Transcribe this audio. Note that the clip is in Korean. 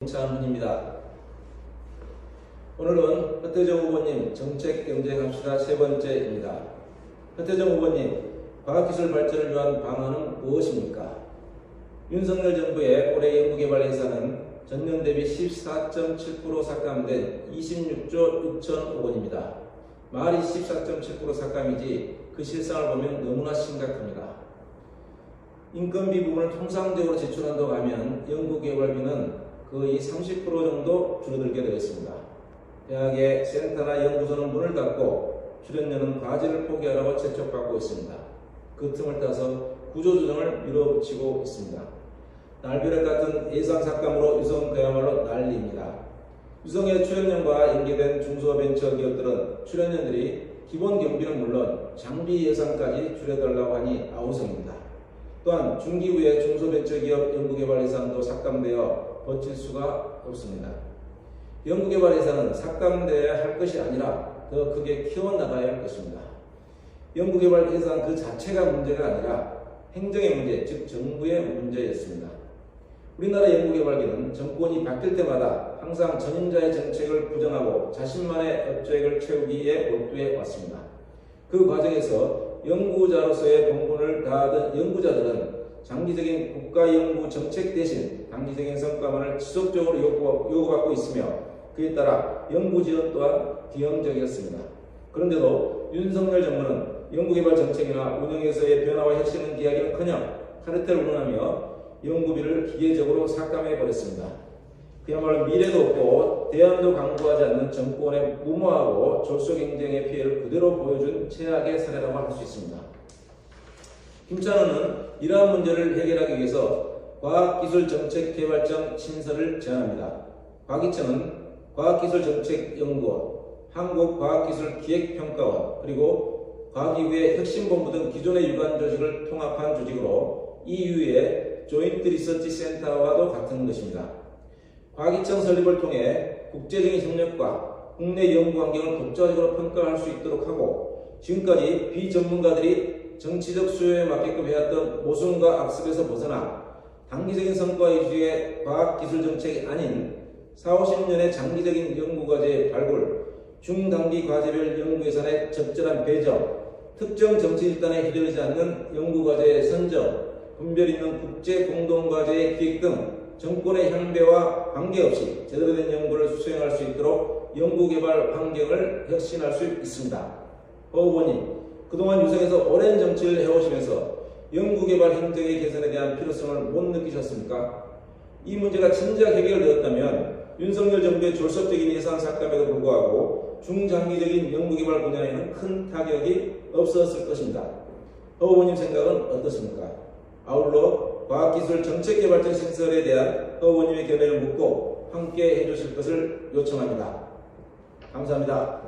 김찬훈입니다. 오늘은 허태정 후보님 정책 경쟁합시다 세 번째입니다. 허태정 후보님, 과학기술 발전을 위한 방안은 무엇입니까? 윤석열 정부의 올해 연구개발 예산은 전년 대비 14.7% 삭감된 26조 6천억 원입니다. 말이 14.7% 삭감이지 그 실상을 보면 너무나 심각합니다. 인건비 부분을 통상적으로 지출한다고 하면 연구개발비는 거의 30% 정도 줄어들게 되었습니다. 대학의 센터나 연구소는 문을 닫고 출연료는 과제를 포기하라고 재촉받고 있습니다. 그 틈을 따서 구조조정을 밀어붙이고 있습니다. 날벼락 같은 예산 삭감으로 유성 그야말로 난리입니다. 유성의 출연료와 연계된 중소벤처기업들은 출연료들이 기본 경비는 물론 장비 예산까지 줄여달라고 하니 아우성입니다. 또한 중기 후에 중소벤처기업 연구개발 예산도 삭감되어 버틸 수가 없습니다. 연구개발 예산은 삭감되어야 할 것이 아니라 더 크게 키워나가야 할 것입니다. 연구개발 예산 그 자체가 문제가 아니라 행정의 문제, 즉 정부의 문제였습니다. 우리나라 연구개발계는 정권이 바뀔 때마다 항상 전임자의 정책을 부정하고 자신만의 업적을 채우기에 몰두해 왔습니다. 그 과정에서 연구자로서의 본분을 다하던 연구자들은 장기적인 국가 연구 정책 대신 단기적인 성과만을 지속적으로 요구, 요구받고 있으며 그에 따라 연구 지원 또한 비용적이었습니다. 그런데도 윤석열 정부는 연구개발 정책이나 운영에서의 변화와 혁신은 기하기는커녕 카르텔을 운운하며 연구비를 기계적으로 삭감해 버렸습니다. 그야말로 미래도 없고 대안도 강구하지 않는 정권의 무모하고 졸속 경쟁의 피해를 그대로 보여준 최악의 사례라고 할 수 있습니다. 김찬호는 이러한 문제를 해결하기 위해서 과학기술정책개발청 신설을 제안합니다. 과기청은 과학기술정책연구원, 한국과학기술기획평가원, 그리고 과기부의 혁신본부 등 기존의 유관 조직을 통합한 조직으로 EU의 조인트 리서치 센터와도 같은 것입니다. 과기청 설립을 통해 국제적인 협력과 국내 연구 환경을 독자적으로 평가할 수 있도록 하고 지금까지 비전문가들이 정치적 수요에 맞게끔 해왔던 모순과 악습에서 벗어나 단기적인 성과 위주의 과학기술 정책이 아닌 4, 50년의 장기적인 연구과제 발굴, 중단기 과제별 연구예산의 적절한 배정, 특정 정치 일단에 휘둘리지 않는 연구과제의 선정, 분별 있는 국제 공동과제의 기획 등 정권의 향배와 관계없이 제대로 된 연구를 수행할 수 있도록 연구개발 환경을 혁신할 수 있습니다. 허 후보님, 그동안 유성에서 오랜 정치를 해오시면서 연구개발 행정의 개선에 대한 필요성을 못 느끼셨습니까? 이 문제가 진작 해결되었다면 윤석열 정부의 졸속적인 예산 삭감에도 불구하고 중장기적인 연구개발 분야에는 큰 타격이 없었을 것입니다. 허 후보님 생각은 어떻습니까? 아울러 과학기술 정책개발청 신설에 대한 허 후보님의 견해를 묻고 함께 해주실 것을 요청합니다. 감사합니다.